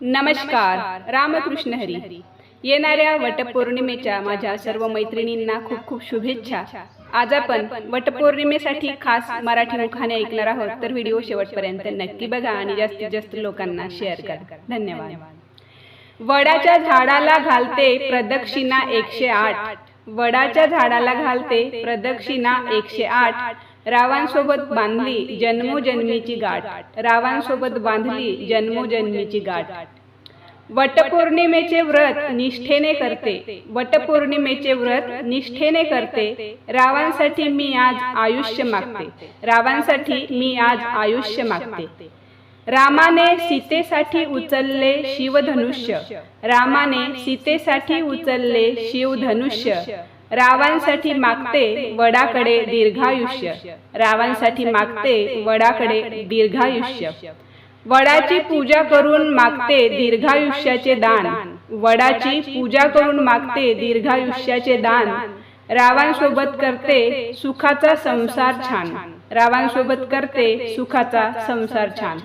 नमस्कार रामकृष्ण हरी येणाऱ्या वटपौर्णिमेच्या माझ्या सर्व मैत्रिणींना खूप खूप शुभेच्छा. आज आपण वटपौर्णिमेसाठी खास मराठी मुखाने ऐकणार आहोत. तर व्हिडिओ शेवटपर्यंत नक्की बघा आणि जास्तीत जास्त लोकांना शेअर करा. धन्यवाद. वडाच्या झाडाला घालते प्रदक्षिणा एकशे आठ. वडाच्या झाडाला घालते प्रदक्षिणा एकशे आठ. रावांसोबत बांधली जन्मोजन्मीची गाठ. रावांसोबत बांधली जन्मोजन्मीची गाठ. वटपौर्णिमेचे व्रत निष्ठेने करते. वटपौर्णिमेचे व्रत निष्ठेने करते. रावांसाठी मी आज आयुष्य मागते. रावांसाठी मी आज आयुष्य मागते. रामाने सीतेसाठी उचलले शिवधनुष्य. रामाने सीतेसाठी उचलले शिवधनुष्य. रावांसाठी मागते वडाकडे दीर्घायुष्य. रावांसाठी मागते वडाकडे दीर्घायुष्य. वडाची पूजा करून मागते दीर्घायुष्याचे दान. वडाची पूजा करून मागते दीर्घायुष्याचे दान. रावांसोबत करते सुखाचा संसार छान. रावांसोबत करते सुखाचा संसार छान.